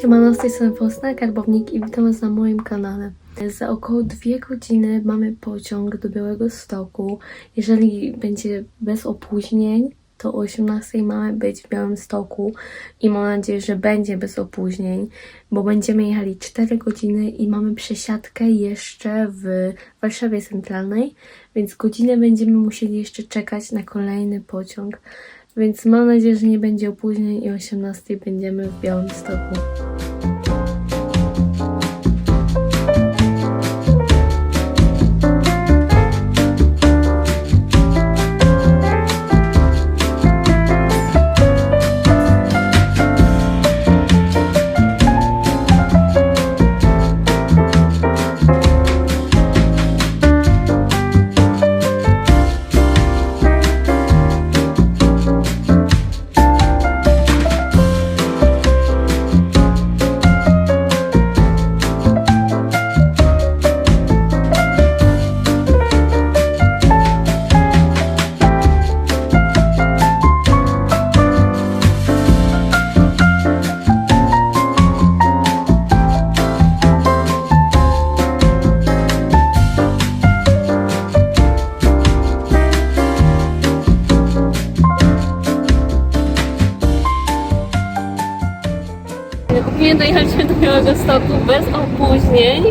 Siemano, z tej strony Faustina Karbownik i witam Was na moim kanale. Za około dwie godziny mamy pociąg do Białego Stoku. Jeżeli będzie bez opóźnień, to o 18 mamy być w Białym Stoku i mam nadzieję, że będzie bez opóźnień, bo będziemy jechali 4 godziny i mamy przesiadkę jeszcze w Warszawie Centralnej, więc godzinę będziemy musieli jeszcze czekać na kolejny pociąg. Więc mam nadzieję, że nie będzie opóźnień i o 18 będziemy w Białym do Białego Stoku bez opóźnień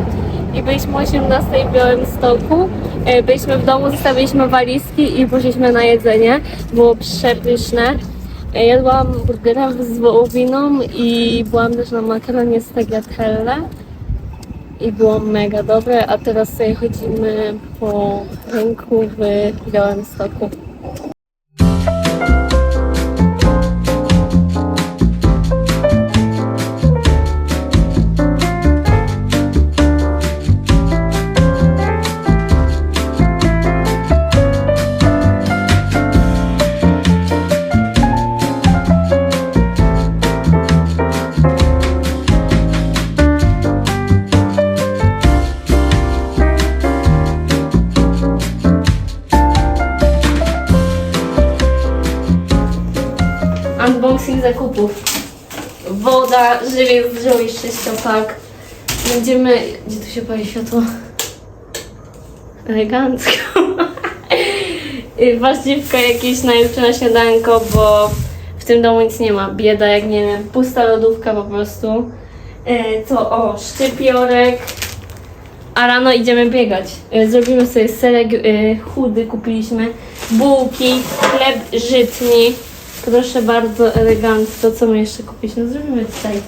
i byliśmy o 18 w Białym Stoku. E, Byliśmy w domu, zostawiliśmy walizki i poszliśmy na jedzenie. Było przepyszne. E, Jadłam burgera z wołowiną i byłam też na makaronie z tagliatelle i było mega dobre, a teraz sobie chodzimy po rynku w Białym zakupów. Woda, żywiec, zdrowie, sześciopak. Będziemy... Gdzie tu się pali światło? Elegancko. Warzywka jakieś na jutro na śniadanko, bo w tym domu nic nie ma. Bieda jak nie wiem, pusta lodówka po prostu. To o, szczypiorek. A rano idziemy biegać. Y, Zrobimy sobie serek y, chudy, kupiliśmy bułki, chleb żytni. Proszę bardzo, elegancko. Co my jeszcze kupiliśmy? Zrobimy tutaj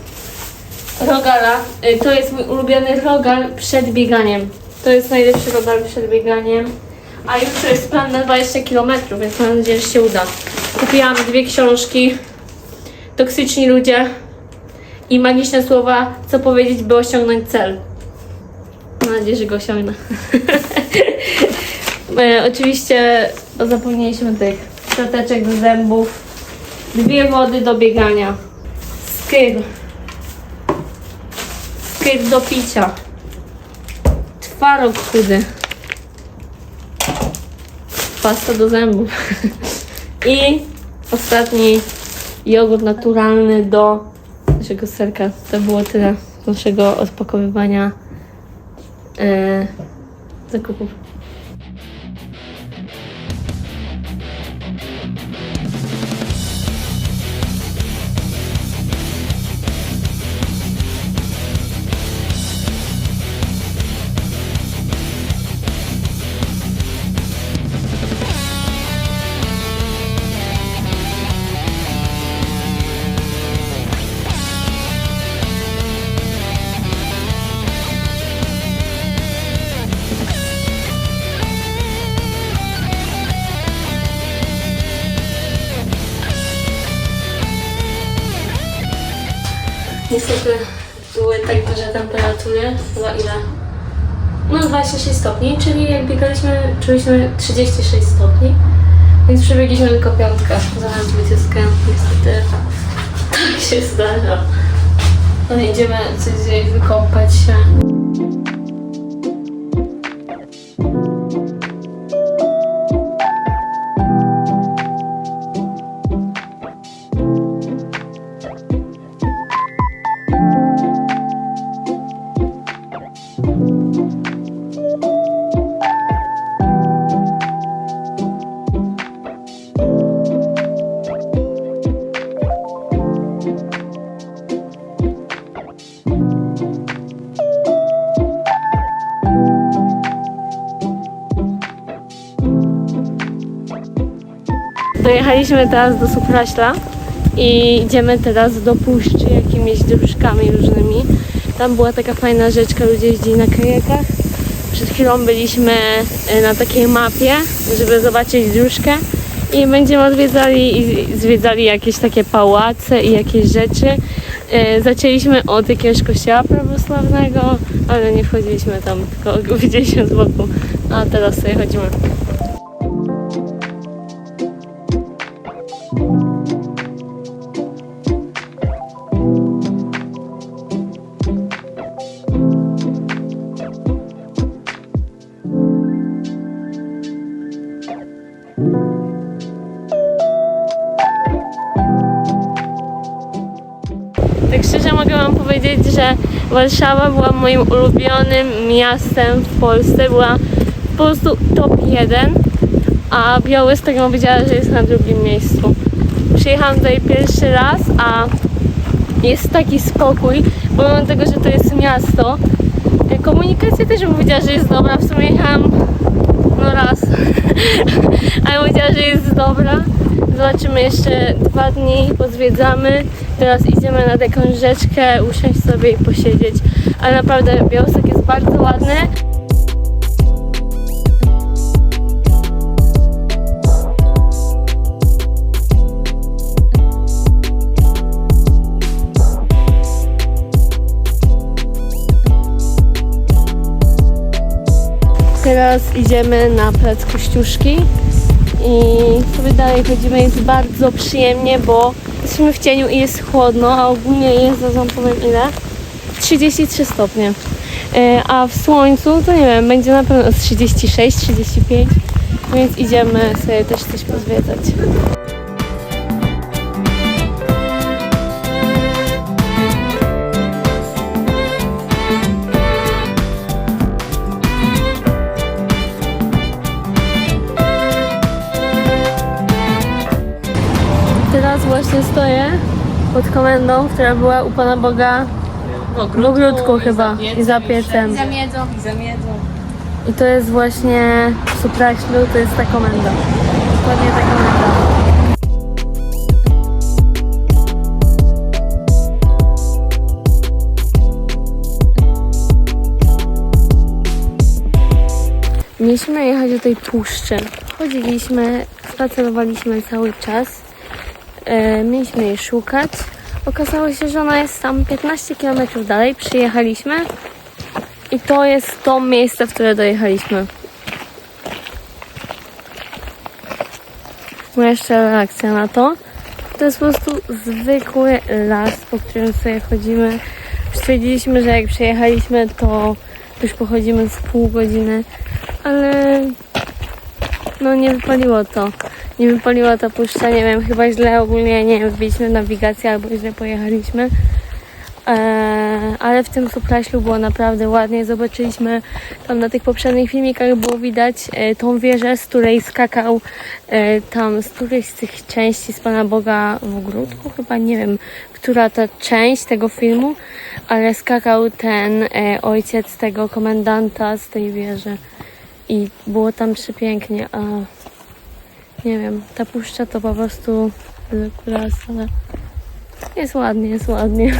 rogala. Y, To jest mój ulubiony rogal przed bieganiem. To jest najlepszy rogal przed bieganiem. A jutro jest plan na 20 km, więc mam nadzieję, że się uda. Kupiłam dwie książki. Toksyczni ludzie i magiczne słowa, co powiedzieć, by osiągnąć cel. Mam nadzieję, że go osiągnę. E, oczywiście zapomnieliśmy tych szczoteczek do zębów. Dwie wody do biegania. Skyr. Skyr do picia. Twaróg chudy. Pasta do zębów. I ostatni jogurt naturalny do naszego serka. To było tyle z naszego odpakowywania e, zakupów. 26 stopni, czyli jak biegaliśmy, czuliśmy 36 stopni, więc przebiegliśmy tylko piątkę, zamiast 20. Niestety tak się zdarza. No idziemy coś zjeść, wykąpać się. Dojechaliśmy teraz do Supraśla i idziemy teraz do puszczy jakimiś dróżkami różnymi. Tam była taka fajna rzeczka, ludzie jeździli na kajakach. Przed chwilą byliśmy e, na takiej mapie, żeby zobaczyć dróżkę i będziemy odwiedzali i zwiedzali jakieś takie pałace i jakieś rzeczy. E, Zaczęliśmy od jakiegoś kościoła prawosławnego, ale nie wchodziliśmy tam, tylko widzieliśmy z boku. A teraz sobie chodzimy. Warszawa była moim ulubionym miastem w Polsce. Była po prostu top 1, a Białystok bym powiedziała, że jest na drugim miejscu. Przyjechałam tutaj pierwszy raz, a jest taki spokój, pomimo tego, że to jest miasto. Komunikacja też bym powiedziała, że jest dobra. W sumie jechałam no raz, ale powiedziała, że jest dobra. Zobaczymy jeszcze dwa dni, pozwiedzamy. Teraz idziemy na taką rzeczkę, usiąść sobie i posiedzieć. Ale naprawdę Białystok jest bardzo ładny. Teraz idziemy na plac Kościuszki i sobie dalej chodzimy. Jest bardzo przyjemnie, bo jesteśmy w cieniu i jest chłodno, a ogólnie jest, zaraz powiem ile, 33 stopnie. E, A w słońcu to nie wiem, będzie na pewno z 36, 35, więc idziemy sobie też coś pozwiedzać. Pod komendą, która była u Pana Boga w ogródku chyba i za piecem. Zamiedzą. I zamiedzą. I to jest właśnie w Supraślu, to jest ta komenda. Dokładnie ta komenda. Mieliśmy jechać do tej puszczy. Chodziliśmy, spacerowaliśmy cały czas. E, mieliśmy jej szukać. Okazało się, że ona jest tam 15 km dalej. Przyjechaliśmy i to jest to miejsce, w które dojechaliśmy. Moja jeszcze reakcja na to. To jest po prostu zwykły las, po którym sobie chodzimy. Stwierdziliśmy, że jak przyjechaliśmy, to już pochodzimy z pół godziny, ale no nie wypaliło to. Nie wypaliła ta puszcza, nie wiem, chyba źle ogólnie, nie wiem, wbiliśmy nawigację albo źle pojechaliśmy. Eee, ale w tym Supraślu było naprawdę ładnie. Zobaczyliśmy tam na tych poprzednich filmikach było widać e, tą wieżę, z której skakał e, tam z którejś z tych części z Pana Boga w ogródku, chyba nie wiem, która ta część tego filmu, ale skakał ten e, ojciec tego komendanta z tej wieży i było tam przepięknie, a nie wiem, ta puszcza to po prostu las, ale jest ładnie, jest ładnie.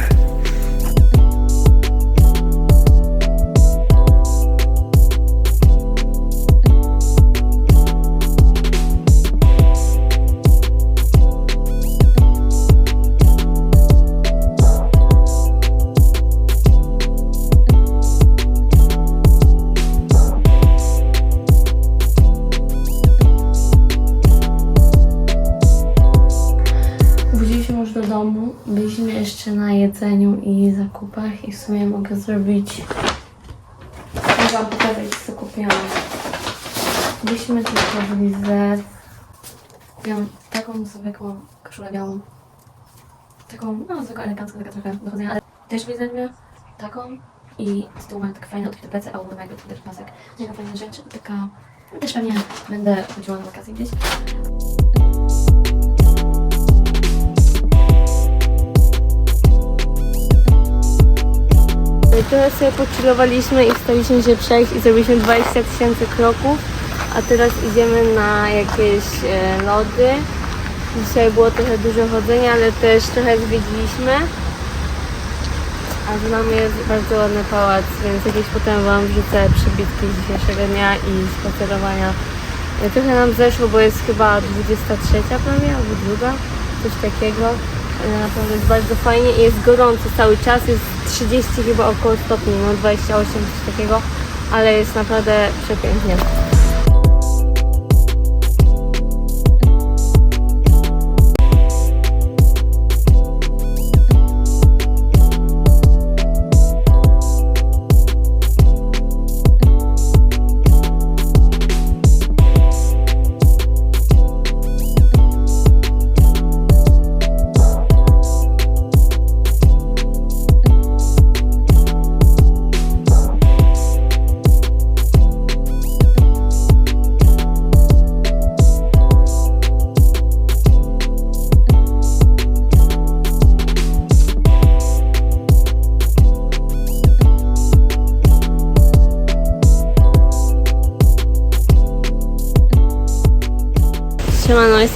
Byliśmy jeszcze na jedzeniu i zakupach i w sumie mogę zrobić... Mogę wam pokazać co kupiłam. Byliśmy tylko blizę. Kupiłam taką zwykłą koszulę białą. Taką, no zwykłą elegancką, taka trochę do chodzenia, ale też blizę taką i z tyłu mają tak fajne odkryte plecy, a u tu też pasek. Taka fajna rzecz, taka... Też pewnie będę chodziła na wakacje gdzieś. Trochę sobie pochillowaliśmy i staliśmy się przejść i zrobiliśmy 20 tysięcy kroków, a teraz idziemy na jakieś e, lody Dzisiaj było trochę dużo chodzenia, ale też trochę zwiedziliśmy. A za nami jest bardzo ładny pałac, więc jakieś potem Wam wrzucę przebitki z dzisiejszego dnia i spacerowania. E, Trochę nam zeszło, bo jest chyba 23 prawie, albo druga, coś takiego. E, Naprawdę jest bardzo fajnie i jest gorąco cały czas, jest 30 chyba około stopni, no 28 coś takiego, ale jest naprawdę przepięknie.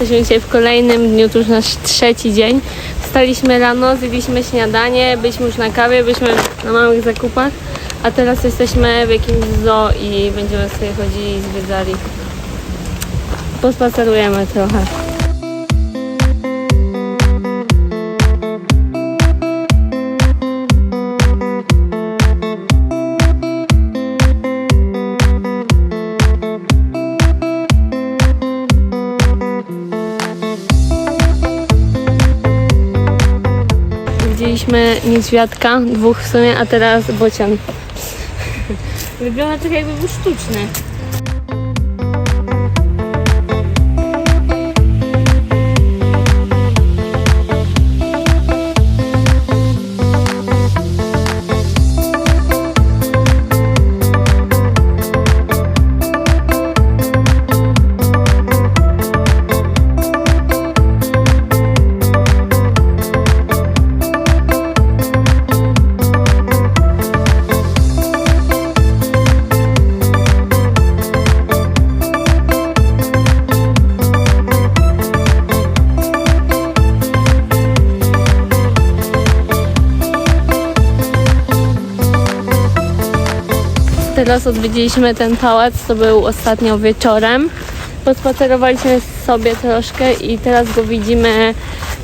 Jesteśmy dzisiaj w kolejnym dniu, to już nasz trzeci dzień. Wstaliśmy rano, zjedliśmy śniadanie, byliśmy już na kawie, byliśmy na małych zakupach, a teraz jesteśmy w jakimś zoo i będziemy sobie chodzili i zwiedzali. Pospacerujemy trochę. Widzieliśmy niedźwiadka, dwóch w sumie, a teraz bocian. Wygląda trochę jakby był sztuczny. Teraz odwiedziliśmy ten pałac, to był ostatnio wieczorem. Pospacerowaliśmy sobie troszkę i teraz go widzimy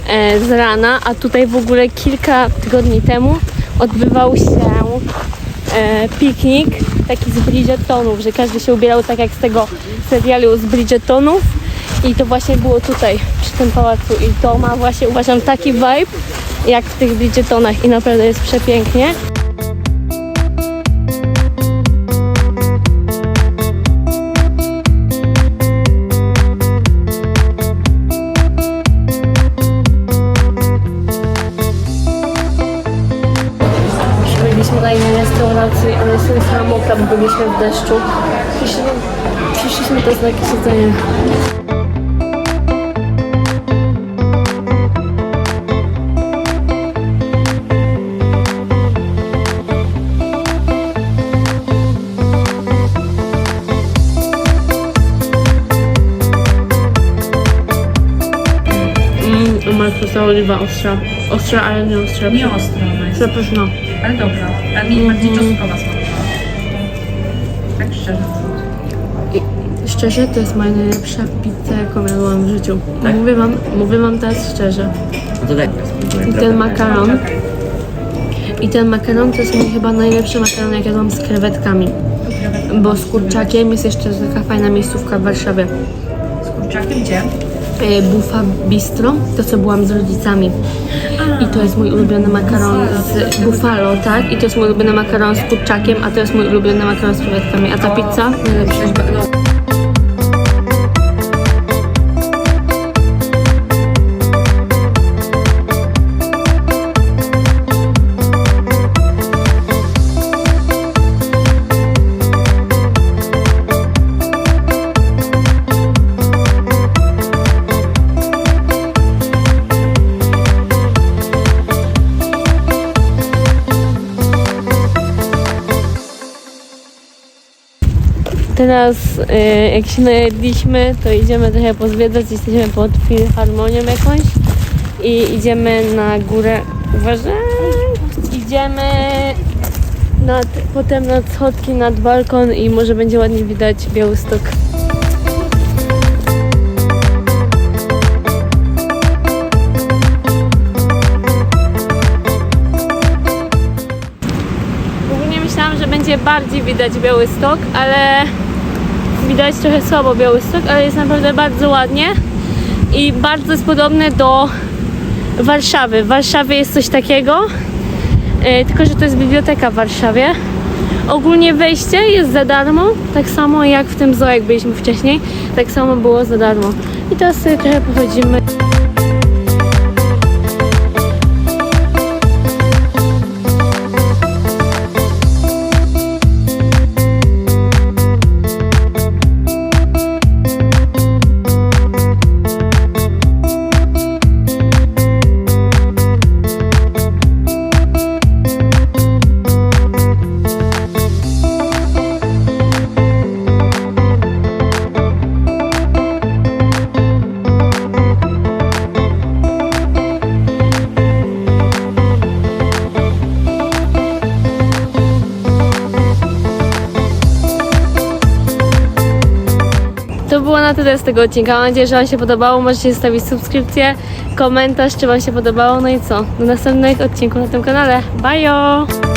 e, z rana, a tutaj w ogóle kilka tygodni temu odbywał się e, piknik taki z Bridgetonów, że każdy się ubierał tak jak z tego serialu z Bridgetonów i to właśnie było tutaj, przy tym pałacu i to ma właśnie uważam taki vibe jak w tych Bridgetonach i naprawdę jest przepięknie. Bo byliśmy w deszczu. Przyszliśmy, przyszliśmy też na jakieś jedzenie. Mmm, Markusa oliwa ostra. Ostra, ale nie ostra. Nie ostro ona jest, Przepyszna. ale dobra. A mi bardziej czosnkowa smakowała. Szczerze, to jest moja najlepsza pizza, jaką jadłam w życiu. Mówię wam, mówię wam teraz szczerze. No to daj. I ten makaron, i ten makaron to jest mój chyba najlepszy makaron, jak jadłam z krewetkami. Bo z kurczakiem jest jeszcze taka fajna miejscówka w Warszawie. Z kurczakiem gdzie? E, Bufa Bistro, to co byłam z rodzicami. I to jest mój ulubiony makaron z Buffalo, tak? I to jest mój ulubiony makaron z kurczakiem, a to jest mój ulubiony makaron z krewetkami. A ta pizza? Najlepsza. Teraz y, jak się najedliśmy, to idziemy trochę pozwiedzać, jesteśmy pod filharmonią jakąś i idziemy na górę. Uważaj! Idziemy nad, potem nad schodki, nad balkon i może będzie ładnie widać Białystok. Bardziej widać Białystok, ale widać trochę słabo Białystok, ale jest naprawdę bardzo ładnie i bardzo jest podobne do Warszawy. W Warszawie jest coś takiego, e, tylko że to jest biblioteka w Warszawie. Ogólnie wejście jest za darmo, tak samo jak w tym zoo, jak byliśmy wcześniej, tak samo było za darmo. I teraz sobie trochę pochodzimy. Na tyle z tego odcinka. Mam nadzieję, że Wam się podobało. Możecie zostawić subskrypcję, komentarz, czy Wam się podobało. No i co? Do następnych odcinków na tym kanale. Bye!